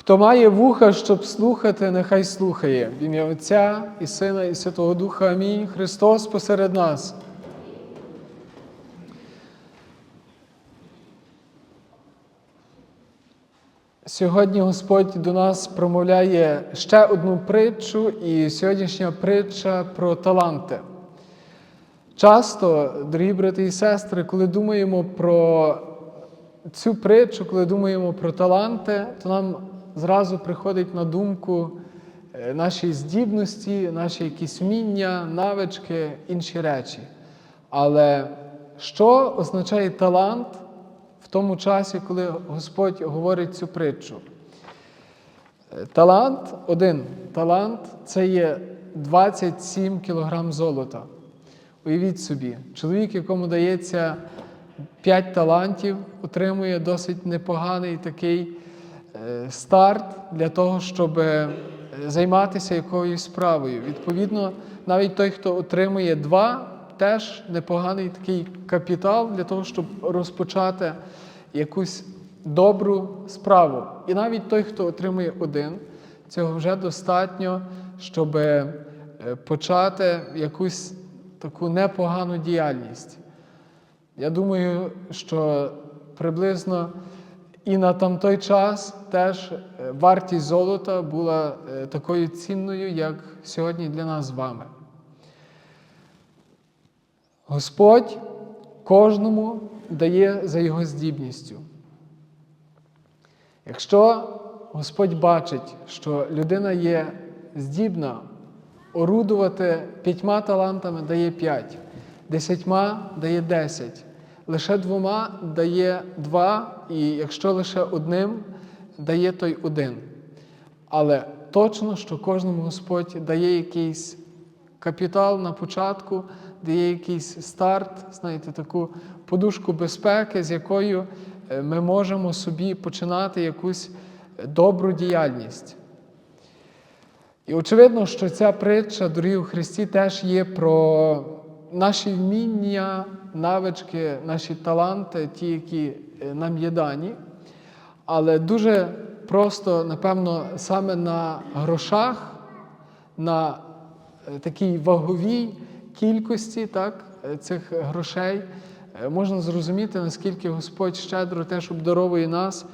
Хто має вуха, щоб слухати, нехай слухає. В ім'я Отця і Сина, і Святого Духа. Амінь. Христос посеред нас. Сьогодні Господь до нас промовляє ще одну притчу, і сьогоднішня притча про таланти. Часто, дорогі брати і сестри, коли думаємо про цю притчу, коли думаємо про таланти, то нам зразу приходить на думку е, наші здібності, наші якісь вміння, навички, інші речі. Але що означає талант в тому часі, коли Господь говорить цю притчу? Е, Талант один. Талант це є 27 кілограм золота. Уявіть собі, чоловік, якому дається 5 талантів, отримує досить непоганий такий старт для того, щоб е, займатися якоюсь справою. Відповідно, навіть той, хто отримує 2, теж непоганий такий капітал для того, щоб розпочати якусь добру справу. І навіть той, хто отримує один, цього вже достатньо, щоб е, почати якусь таку непогану діяльність. Я думаю, що приблизно і на там той час теж е, вартість золота була е, такою цінною, як сьогодні для нас з вами. Господь кожному дає за його здібністю. Якщо Господь бачить, що людина є здібна орудувати п'ятьма талантами дає п'ять, десятьма дає десять, лише двома дає два, і якщо лише одним, дає той один. Але точно, що кожному Господь дає якийсь капітал на початку, дає якийсь старт, знаєте, таку подушку безпеки, з якою е, ми можемо собі починати якусь добру діяльність. І очевидно, що ця притча, дорогі у Христі, теж є про наші вміння, навички, наші таланти, ті, які е, нам є дані. Але дуже просто, напевно, саме на грошах, на е, такій ваговій кількості так, е, цих грошей можна зрозуміти, наскільки Господь щедро теж обдаровує нас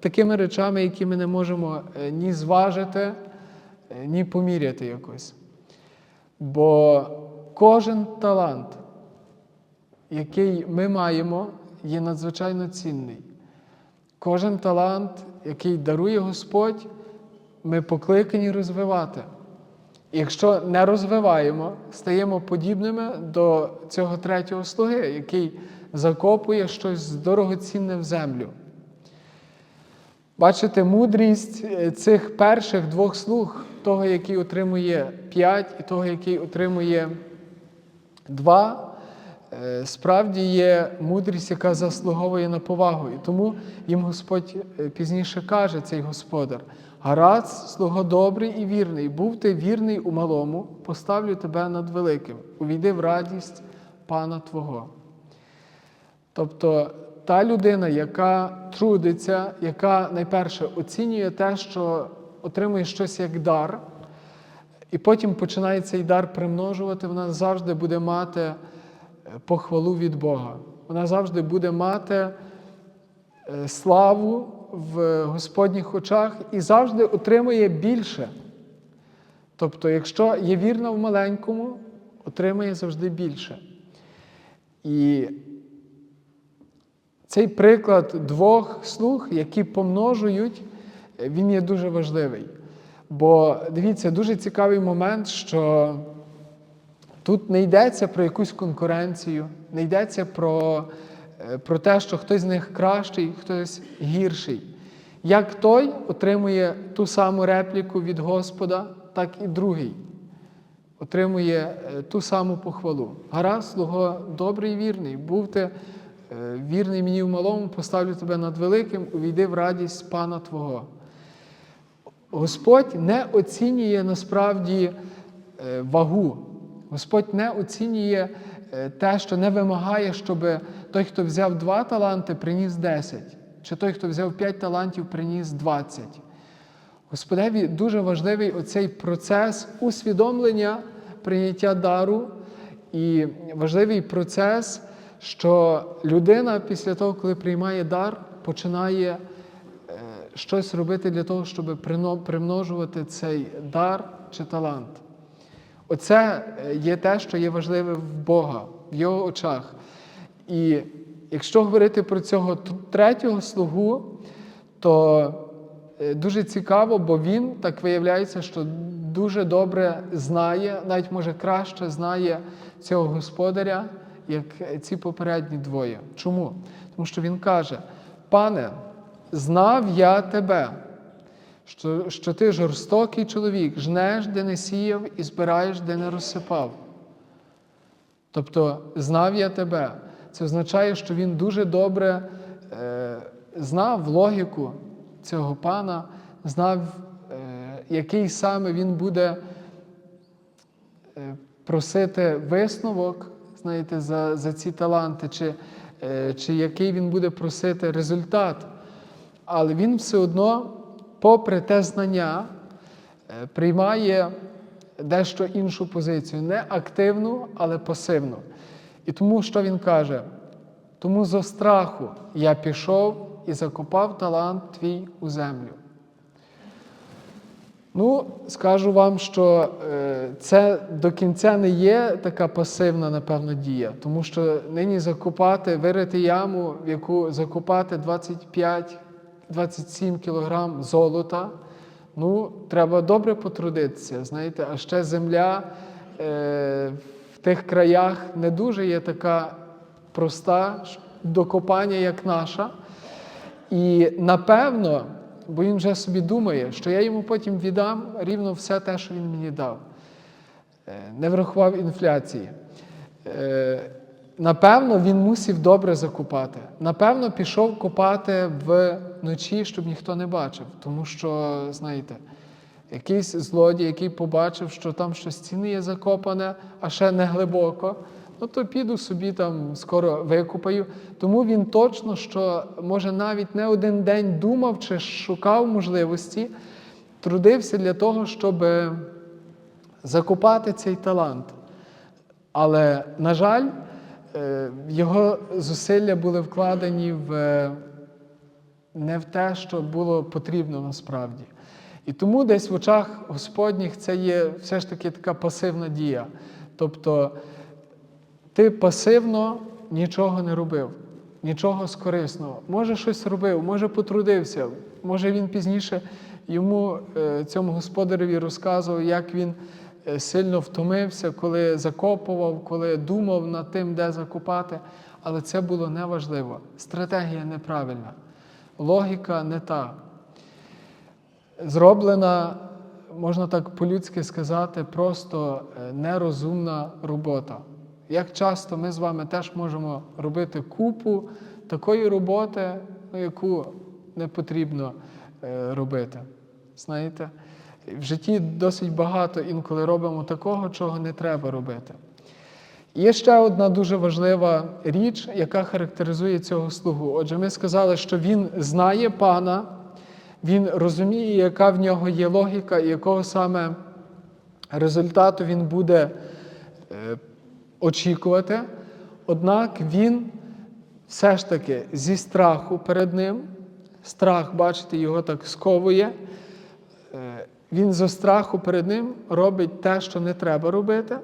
такими речами, які ми не можемо ні зважити, ні поміряти якось. Бо кожен талант, який ми маємо, є надзвичайно цінний. Кожен талант, який дарує Господь, ми покликані розвивати. Якщо не розвиваємо, стаємо подібними до цього третього слуги, який закопує щось дорогоцінне в землю. Бачите, мудрість е, цих перших двох слуг, того, який отримує п'ять, і того, який отримує два, е, справді є мудрість, яка заслуговує на повагу. І тому їм Господь е, пізніше каже, цей господар: Гаразд, слуго добрий і вірний, був ти вірний у малому, поставлю тебе над великим. Увійди в радість пана Твого. Тобто та людина, яка трудиться, яка найперше оцінює те, що отримує щось як дар, і потім починає цей дар примножувати, вона завжди буде мати е, похвалу від Бога. Вона завжди буде мати е, славу в Господніх очах і завжди отримує більше. Тобто, якщо є вірна в маленькому, отримає завжди більше. І цей приклад двох слуг, які помножують, він є дуже важливий. Бо дивіться, дуже цікавий момент, що тут не йдеться про якусь конкуренцію, не йдеться про, е, про те, що хтось з них кращий, хтось гірший. Як той отримує ту саму репліку від Господа, так і другий отримує е, ту саму похвалу. Гаразд, слуго, добрий вірний, був ти е, вірний мені в малому, поставлю тебе над великим, увійди в радість пана Твого. Господь не оцінює насправді е, вагу. Господь не оцінює е, те, що не вимагає, щоб той, хто взяв два таланти, приніс 10, чи той, хто взяв 5 талантів, приніс 20. Господеві дуже важливий оцей процес усвідомлення прийняття дару і важливий процес, що людина після того, коли приймає дар, починає щось робити для того, щоб примножувати цей дар чи талант. Оце е, є те, що є важливе в Бога, в його очах. І якщо говорити про цього третього слугу, то е, дуже цікаво, бо він так виявляється, що дуже добре знає, навіть може краще знає цього господаря, як е, ці попередні двоє. Чому? Тому що він каже: Пане, знав я тебе, що, що ти жорстокий чоловік, жнеш, де не сіяв, і збираєш, де не розсипав. Тобто знав я тебе. Це означає, що він дуже добре е, знав логіку цього пана, знав, е, який саме він буде е, просити висновок, знаєте, за, за ці таланти, чи, е, чи який він буде просити результат. Але він все одно, попри те знання, е, приймає дещо іншу позицію, не активну, але пасивну. І тому, що він каже? Тому зо страху я пішов і закопав талант твій у землю. Ну, скажу вам, що е, це до кінця не є така пасивна, напевно, дія, тому що нині закопати, вирити яму, в яку закопати 25-27 кілограм золота, ну, треба добре потрудитися, знаєте, а ще земля е, в тих краях не дуже є така проста до копання, як наша. І напевно, бо він вже собі думає, що я йому потім віддам рівно все те, що він мені дав. Е, Не врахував інфляції. Е, Напевно, він мусив добре закупати. Напевно, пішов копати вночі, щоб ніхто не бачив. Тому що, знаєте, якийсь злодій, який побачив, що там щось цінне є закопане, а ще не глибоко, ну то піду собі там скоро викупаю. Тому він точно, що може навіть не один день думав чи шукав можливості, трудився для того, щоб закопати цей талант. Але, на жаль, його зусилля були вкладені в, е, не в те, що було потрібно насправді. І тому десь в очах Господніх це є все ж таки така пасивна дія. Тобто ти пасивно нічого не робив, нічого з корисного. Може, щось робив, може потрудився, може він пізніше йому, е, цьому господареві, розказував, як він е, сильно втомився, коли закопував, коли думав над тим, де закопати. Але це було неважливо. Стратегія неправильна, логіка не та. Зроблена, можна так по-людськи сказати, просто е, нерозумна робота. Як часто ми з вами теж можемо робити купу такої роботи, ну, яку не потрібно е, робити. Знаєте, в житті досить багато інколи робимо такого, чого не треба робити. Є ще одна дуже важлива річ, яка характеризує цього слугу. Отже, ми сказали, що він знає пана, він розуміє, яка в нього є логіка, і якого саме результату він буде е, очікувати. Однак він все ж таки зі страху перед ним, страх, бачите, його так сковує. Він зі страху перед ним робить те, що не треба робити.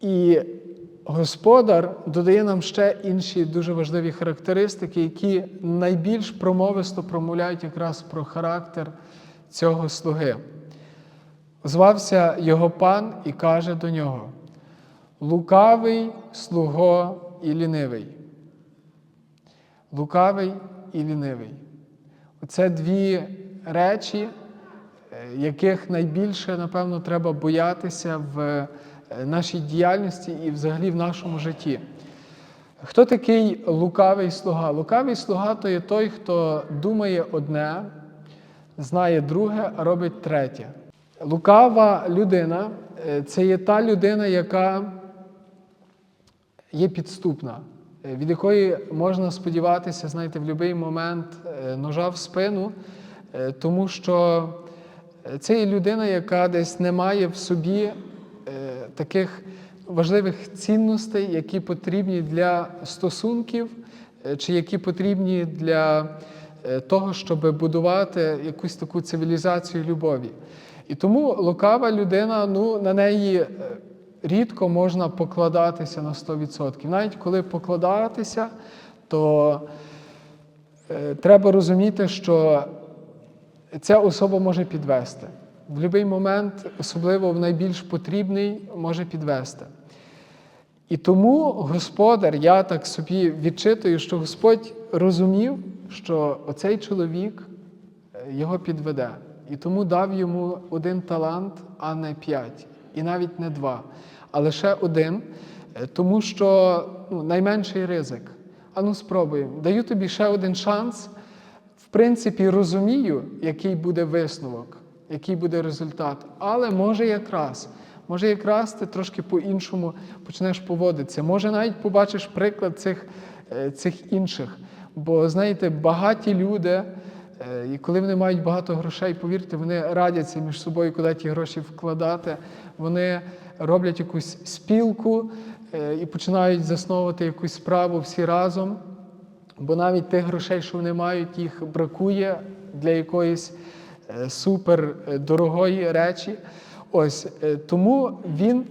І господар додає нам ще інші дуже важливі характеристики, які найбільш промовисто промовляють якраз про характер цього слуги. Звався його пан і каже до нього: Лукавий слуго і лінивий. Лукавий і лінивий. Оце дві речі, яких найбільше, напевно, треба боятися в е, нашій діяльності і взагалі в нашому житті. Хто такий лукавий слуга? Лукавий слуга то є той, хто думає одне, знає друге, а робить третє. Лукава людина е, це є та людина, яка є підступна, е, від якої можна сподіватися, знаєте, в будь-який момент ножа в спину, тому що це є людина, яка десь не має в собі е, таких важливих цінностей, які потрібні для стосунків, е, чи які потрібні для е, того, щоб будувати якусь таку цивілізацію любові. І тому лукава людина, ну, на неї рідко можна покладатися на 100%. Навіть коли покладатися, то треба розуміти, що ця особа може підвести. В будь-який момент, особливо в найбільш потрібний, може підвести. І тому Господар, я так собі відчитую, що Господь розумів, що оцей чоловік е, його підведе. І тому дав йому один талант, а не п'ять, і навіть не два, а лише один, е, тому що ну, найменший ризик. Ану, спробуємо. Даю тобі ще один шанс. Принципі, розумію, який буде висновок, який буде результат. Але може якраз, може якраз ти трошки по-іншому почнеш поводитися. Може, навіть побачиш приклад цих, е, цих інших. Бо, знаєте, багаті люди, е, і коли вони мають багато грошей, повірте, вони радяться між собою, куди ті гроші вкладати. Вони роблять якусь спілку е, і починають засновувати якусь справу всі разом. Бо навіть тих грошей, що вони мають, їх бракує для якоїсь е, супер е, дорогої речі. Ось е, тому він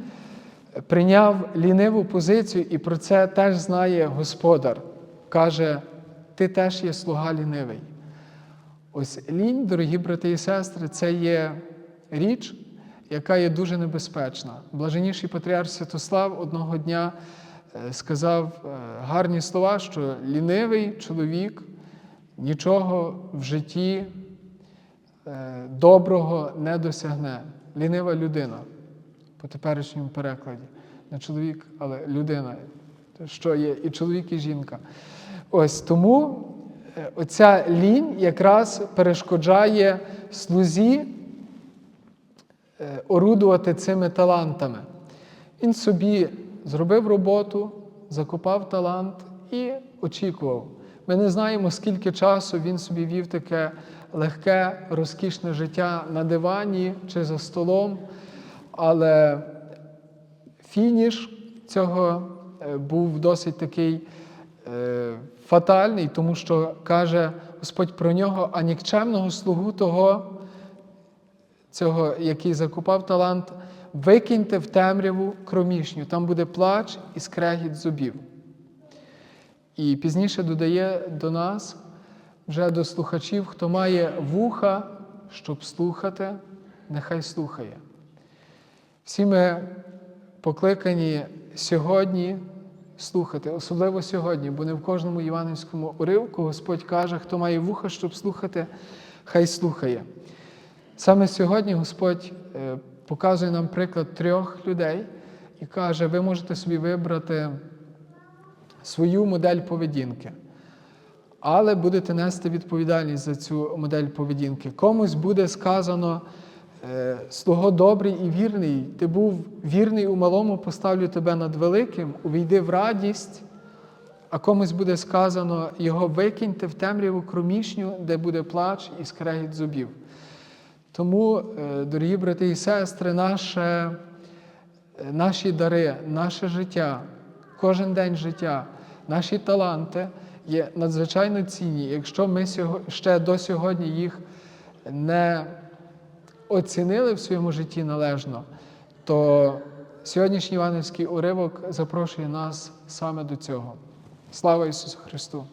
прийняв ліниву позицію, і про це теж знає господар. Каже: ти теж є слуга лінивий. Ось лінь, дорогі брати і сестри, це є річ, яка є дуже небезпечна. Блаженніший патріарх Святослав одного дня сказав е, гарні слова, що лінивий чоловік нічого в житті е, доброго не досягне. Лінива людина по теперішньому перекладі. Не чоловік, але людина, що є і чоловік, і жінка. Ось тому е, оця лінь якраз перешкоджає слузі е, орудувати цими талантами. Він собі зробив роботу, закопав талант і очікував. Ми не знаємо, скільки часу він собі вів таке легке, розкішне життя на дивані чи за столом, але фініш цього е, був досить такий е, фатальний, тому що каже Господь про нього, а нікчемного слугу того, цього, який закупав талант, викиньте в темряву кромішню, там буде плач і скрегіт зубів. І пізніше додає до нас, вже до слухачів, хто має вуха, щоб слухати, нехай слухає. Всі ми покликані сьогодні слухати, особливо сьогодні, бо не в кожному іванівському уривку Господь каже, хто має вуха, щоб слухати, хай слухає. Саме сьогодні Господь е, показує нам приклад трьох людей і каже, ви можете собі вибрати свою модель поведінки, але будете нести відповідальність за цю модель поведінки. Комусь буде сказано, е, слуго добрий і вірний, ти був вірний у малому, поставлю тебе над великим, увійди в радість. А комусь буде сказано, його викиньте в темряву кромішню, де буде плач і скрегіт зубів. Тому, е, дорогі брати і сестри, наше, е, наші дари, наше життя, кожен день життя, наші таланти є надзвичайно цінні. Якщо ми ще до сьогодні їх не оцінили в своєму житті належно, то сьогоднішній Іванівський уривок запрошує нас саме до цього. Слава Ісусу Христу!